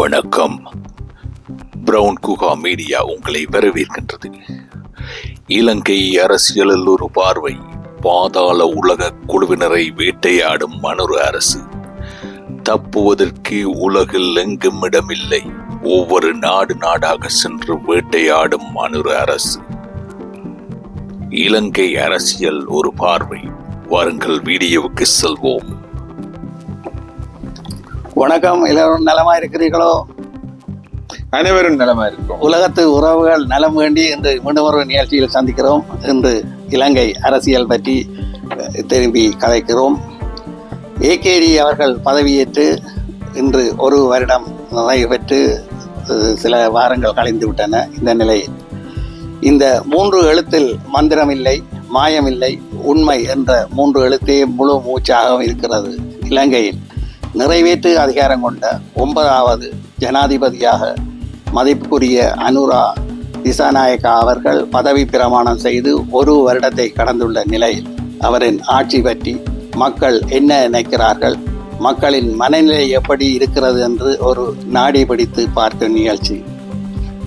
வணக்கம். Brown Guha media உங்களை வரவேற்கின்றது. இலங்கை அரசியலில் ஒரு பார்வை பாதாள உலக குழுவினரை வேட்டையாடும் மனொரு அரசு. தப்புவதற்கு உலகில் எங்கும் இடமில்லை ஒவ்வொரு நாடு நாடாக சென்று வேட்டையாடும் மனொரு அரசு. இலங்கை அரசியல் ஒரு பார்வை. வாருங்கள் வீடியோவுக்கு செல்வோம். வணக்கம். எல்லோரும் நலமா இருக்கிறீர்களோ? அனைவரும் நலமா இருக்கும் உலகத்து உறவுகள் நலம் வேண்டி இன்று மீண்டும் ஒரு நிகழ்ச்சியில் சந்திக்கிறோம். இன்று இலங்கை அரசியல் பற்றி திரும்பி கதைக்கிறோம். ஏகேடி அவர்கள் பதவியேற்று இன்று ஒரு வருடம் நிறைவு பெற்று சில வாரங்கள் கழிந்து விட்டன. இந்த நிலையில் இந்த மூன்று எழுத்தில் மந்திரமில்லை மாயமில்லை உண்மை என்ற மூன்று எழுத்தே முழு மூச்சாக இருக்கிறது. இலங்கையில் நிறைவேற்று அதிகாரம் கொண்ட ஒன்பதாவது ஜனாதிபதியாக மதிப்புக்குரிய அனுரா திசாநாயக்கா அவர்கள் பதவி பிரமாணம் செய்து ஒரு வருடத்தை கடந்துள்ள நிலையில் அவரின் ஆட்சி பற்றி மக்கள் என்ன நினைக்கிறார்கள்? மக்களின் மனநிலை எப்படி இருக்கிறது என்று ஒரு நாடி பிடித்து பார்க்கும் நிகழ்ச்சி.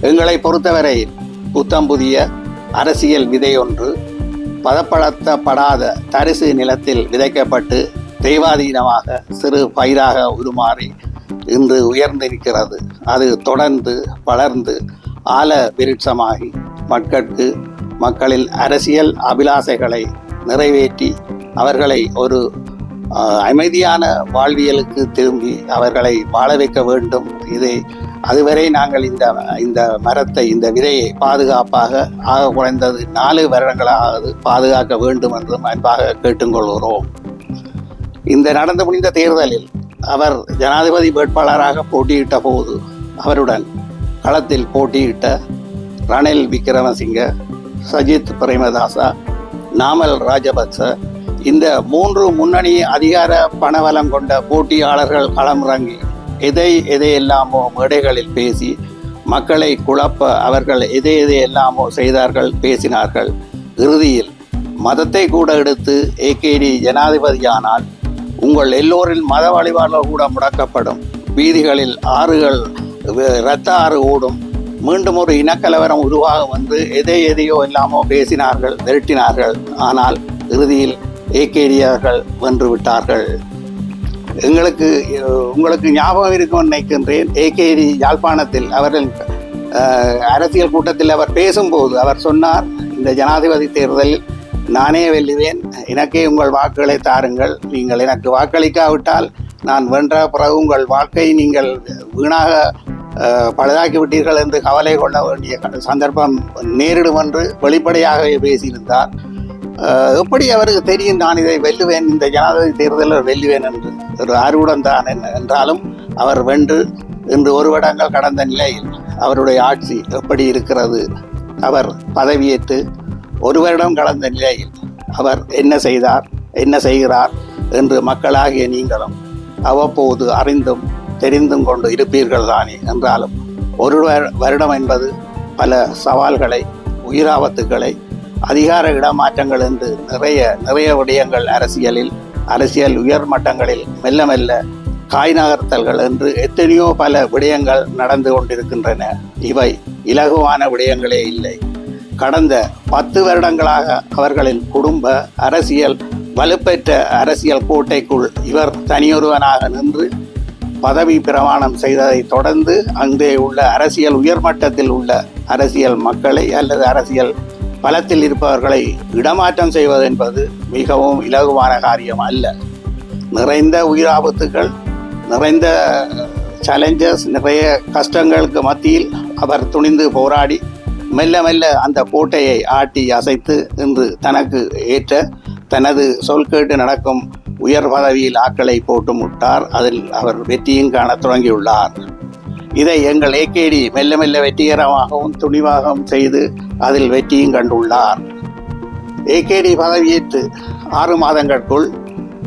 எங்களை பொறுத்தவரை புத்தம் புதிய அரசியல் விதை ஒன்று பதப்படுத்தப்படாத தரிசு நிலத்தில் விதைக்கப்பட்டு தெய்வாதீனமாக சிறு பயிராக உருமாறி இன்று உயர்ந்திருக்கிறது. அது தொடர்ந்து வளர்ந்து ஆல விருட்சமாகி மக்களுக்கு மக்களின் அரசியல் அபிலாசைகளை நிறைவேற்றி அவர்களை ஒரு அமைதியான வாழ்வியலுக்கு திரும்பி அவர்களை வாழ வைக்க வேண்டும். இதை அதுவரை நாங்கள் இந்த இந்த மரத்தை இந்த விதையை பாதுகாப்பாக ஆக குறைந்தது நாலு வருடங்களாவது பாதுகாக்க வேண்டும் என்றும் அன்பாக கேட்டுக்கொள்கிறோம். இந்த நடந்து முடிந்த தேர்தலில் அவர் ஜனாதிபதி வேட்பாளராக போட்டியிட்ட போது அவருடன் களத்தில் போட்டியிட்ட ரணில் விக்ரமசிங்க சஜித் பிரேமதாசா நாமல் ராஜபக்ச இந்த மூன்று முன்னணி அதிகார பணவலம் கொண்ட போட்டியாளர்கள் களமிறங்கி எதை எதையெல்லாமோ மேடைகளில் பேசி மக்களை குழப்ப அவர்கள் எதை எதையெல்லாமோ செய்தார்கள் பேசினார்கள். இறுதியில் மதத்தை கூட எடுத்து ஏகேடி ஜனாதிபதியானால் உங்கள் எல்லோரின் மத வழிபாடுகள் கூட முடக்கப்படும். வீதிகளில் ஆறுகள் இரத்த ஆறு ஓடும். மீண்டும் ஒரு இனக்கலவரம் உருவாகும் வந்து எதை எதையோ எல்லாமோ பேசினார்கள் திரட்டினார்கள் ஆனால் இறுதியில் ஏகேடியர்கள் வென்று விட்டார்கள். எங்களுக்கு உங்களுக்கு ஞாபகம் இருக்கும் நினைக்கின்றேன். ஏகேடி யாழ்ப்பாணத்தில் அவர்கள் அரசியல் கூட்டத்தில் அவர் பேசும்போது அவர் சொன்னார் இந்த ஜனாதிபதி தேர்தலில் நானே வெல்லுவேன். எனக்கே உங்கள் வாக்குகளை தாருங்கள். நீங்கள் எனக்கு வாக்களிக்காவிட்டால் நான் வென்ற பிறகு உங்கள் வாழ்க்கை நீங்கள் வீணாக பழுதாக்கி விட்டீர்கள் என்று கவலை கொள்ள வேண்டிய சந்தர்ப்பம் நேரிடும் என்று வெளிப்படையாக பேசியிருந்தார். எப்படி அவருக்கு தெரியும் நான் இதை வெல்லுவேன்? இந்த ஜனாதிபதி தேர்தலில் வெல்லுவேன் என்று. ஒரு அறிவுடன் தான் என்ன என்றாலும் அவர் வென்று இன்று ஒரு வருடங்கள் கடந்த நிலையில் அவருடைய ஆட்சி எப்படி இருக்கிறது? அவர் பதவியேற்று ஒரு வருடம் கடந்த நிலையில் அவர் என்ன செய்தார் என்ன செய்கிறார் என்று மக்களாகிய நீங்களும் அவ்வப்போது அறிந்தும் தெரிந்தும் கொண்டு இருப்பீர்கள் தானே என்றாலும் ஒரு வருடம் என்பது பல சவால்களை உயிராபத்துக்களை அதிகார இடமாற்றங்கள் என்று நிறைய நிறைய விடயங்கள் அரசியலில் அரசியல் உயர் மட்டங்களில் மெல்ல மெல்ல காய் நகர்த்தல்கள் என்று எத்தனையோ பல விடயங்கள் நடந்து கொண்டிருக்கின்றன. இவை இலகுவான விடயங்களே இல்லை. கடந்த பத்து வருடங்களாக அவர்களின் குடும்ப அரசியல் வலுப்பெற்ற அரசியல் கோட்டைக்குள் இவர் தனியொருவனாக நின்று பதவி பிரமாணம் செய்ததை தொடர்ந்து அங்கே உள்ள அரசியல் உயர்மட்டத்தில் உள்ள அரசியல் மக்களை அல்லது அரசியல் பலத்தில் இருப்பவர்களை இடமாற்றம் செய்வது என்பது மிகவும் இலகுவான காரியம் அல்ல. நிறைந்த உயிராபத்துகள் நிறைந்த சேலஞ்சஸ் நிறைய கஷ்டங்களுக்கு மத்தியில் அவர் துணிந்து போராடி மெல்ல மெல்ல அந்த கோட்டையை ஆட்டி அசைத்து இன்று தனக்கு ஏற்ற தனது சொல் கேட்டு நடக்கும் உயர் பதவியில் ஆக்களை போட்டு முட்டார். அதில் அவர் வெற்றியும் காணத் தொடங்கியுள்ளார். இதை எங்கள் ஏகேடி மெல்ல மெல்ல வெற்றிகரமாகவும் துணிவாகவும் செய்து அதில் வெற்றியும் கண்டுள்ளார். ஏகேடி பதவியேற்று ஆறு மாதங்களுக்குள்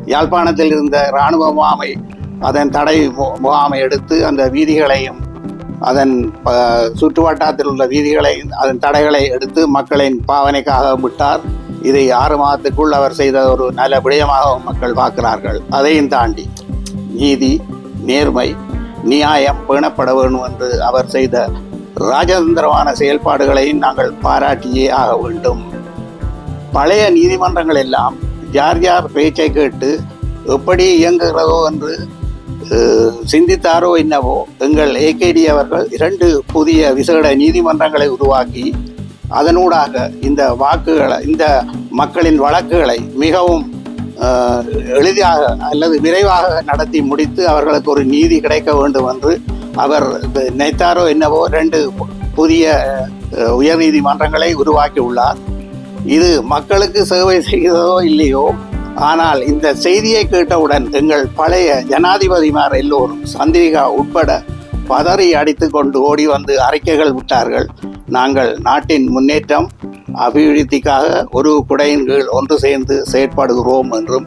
யாழ்ப்பாணத்தில் இருந்த இராணுவ முகாமை அதன் தடை முகாமை எடுத்து அந்த வீதிகளையும் அதன் ப- சுற்றுவட்டாரத்தில் உள்ள வீதிகளை அதன் தடைகளை எடுத்து மக்களின் பாவனைக்காக விட்டார். இதை ஆறு மாதத்துக்குள் அவர் செய்த ஒரு நல்ல விடயமாக மக்கள் பார்க்கிறார்கள். அதையும் தாண்டி நீதி நேர்மை நியாயம் பேணப்பட வேண்டும் என்று அவர் செய்த ராஜதந்திரமான செயல்பாடுகளையும் நாங்கள் பாராட்டியே ஆக வேண்டும். பழைய நீதிமன்றங்கள் எல்லாம் யார் யார் பேச்சை கேட்டு எப்படி இயங்குகிறதோ என்று சிந்தித்தாரோ என்னவோ எங்கள் ஏகேடி அவர்கள் இரண்டு புதிய விசேட நீதிமன்றங்களை உருவாக்கி அதனூடாக இந்த வாக்குகளை இந்த மக்களின் வழக்குகளை மிகவும் எளிதாக அல்லது விரைவாக நடத்தி முடித்து அவர்களுக்கு ஒரு நீதி கிடைக்க வேண்டும் என்று அவர் நினைத்தாரோ என்னவோ ரெண்டு புதிய உயர்நீதிமன்றங்களை உருவாக்கி உள்ளார் இது மக்களுக்கு சேவை செய்கிறதோ இல்லையோ ஆனால் இந்த செய்தியை கேட்டவுடன் எங்கள் பழைய ஜனாதிபதிமார் எல்லோரும் சந்திரிகா உட்பட பதறி அடித்து கொண்டு ஓடி வந்து அறிக்கைகள் விட்டார்கள். நாங்கள் நாட்டின் முன்னேற்றம் அபிவிருத்திக்காக ஒரு குடையின் கீழ் ஒன்று சேர்ந்து செயற்படுகிறோம் என்றும்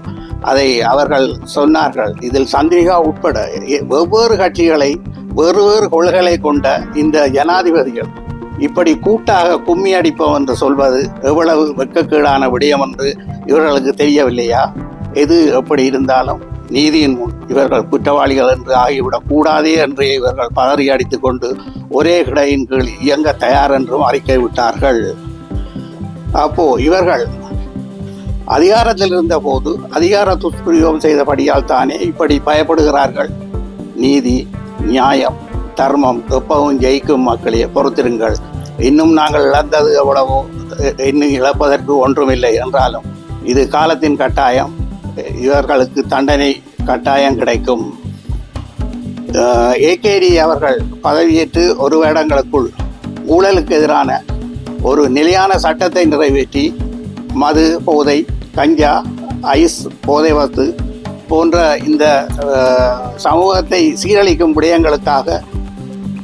அதை அவர்கள் சொன்னார்கள். இதில் சந்திரிகா உட்பட வெவ்வேறு கட்சிகளை வெவ்வேறு கொள்கைகளை கொண்ட இந்த ஜனாதிபதிகள் இப்படி கூட்டாக கும்மி அடிப்போம் என்று சொல்வது எவ்வளவு வெட்கக்கேடான விடயம் என்று இவர்களுக்கு தெரியவில்லையா? எது எப்படி இருந்தாலும் நீதியின் முன் இவர்கள் குற்றவாளிகள் என்று ஆகிவிடக் கூடாதே என்று இவர்கள் பதறி அடித்துக் கொண்டு ஒரே கிடையின் கீழ் இயங்க தயார் என்றும் அறிக்கை விட்டார்கள். அப்போ இவர்கள் அதிகாரத்தில் இருந்த போது அதிகார துஷ்பிரயோகம் செய்தபடியால் தானே இப்படி பயப்படுகிறார்கள்? நீதி நியாயம் தர்மம் எப்பவும் ஜெயிக்கும் மக்களே பொறுத்திருங்கள். இன்னும் நாங்கள் இழந்தது எவ்வளவோ இன்னும் இழப்பதற்கு ஒன்றுமில்லை என்றாலும் இது காலத்தின் கட்டாயம். இவர்களுக்கு தண்டனை கட்டாயம் கிடைக்கும். ஏகேடி அவர்கள் பதவியேற்று ஒரு வருடங்களுக்குள் ஊழலுக்கு எதிரான ஒரு நிலையான சட்டத்தை நிறைவேற்றி மது போதை கஞ்சா ஐஸ் போதை வத்து போன்ற இந்த சமூகத்தை சீரழிக்கும் விடயங்களுக்காக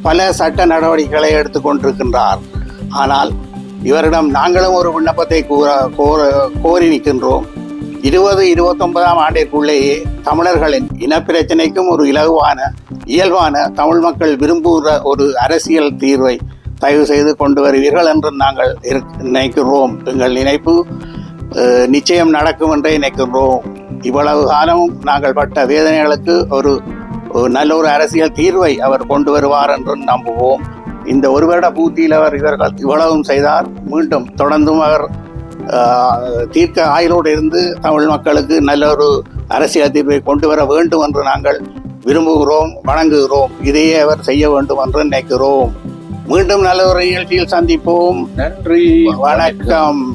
பல சட்ட நடவடிக்கைகளை எடுத்துக்கொண்டிருக்கின்றார். ஆனால் இவரிடம் நாங்களும் ஒரு விண்ணப்பத்தை கூற கோர கோரி நிற்கின்றோம். இருபது இருபத்தொன்பதாம் ஆண்டிற்குள்ளேயே தமிழர்களின் இனப்பிரச்சனைக்கும் ஒரு இலகுவான இயல்பான தமிழ் மக்கள் விரும்புகிற ஒரு அரசியல் தீர்வை தயவு செய்து கொண்டு வருவீர்கள் என்று நாங்கள் நினைக்கின்றோம். நினைக்கிறோம் எங்கள் நினைப்பு நிச்சயம் நடக்கும் என்றே நினைக்கின்றோம். இவ்வளவு காலமும் நாங்கள் பட்ட வேதனைகளுக்கு ஒரு நல்ல ஒரு அரசியல் தீர்வை அவர் கொண்டு வருவார் என்று நம்புவோம். இந்த ஒரு வருட பூர்த்தியில் அவர் இவர்கள் இவ்வளவும் செய்தார். மீண்டும் தொடர்ந்தும் அவர் தீர்க்க ஆயுளோடு இருந்து தமிழ் மக்களுக்கு நல்ல ஒரு அரசியல் தீர்வை கொண்டு வர வேண்டும் என்று நாங்கள் விரும்புகிறோம் வணங்குகிறோம். இதையே அவர் செய்ய வேண்டும் என்று நினைக்கிறோம். மீண்டும் நல்ல ஒரு நிகழ்ச்சியில் சந்திப்போம். நன்றி. வணக்கம்.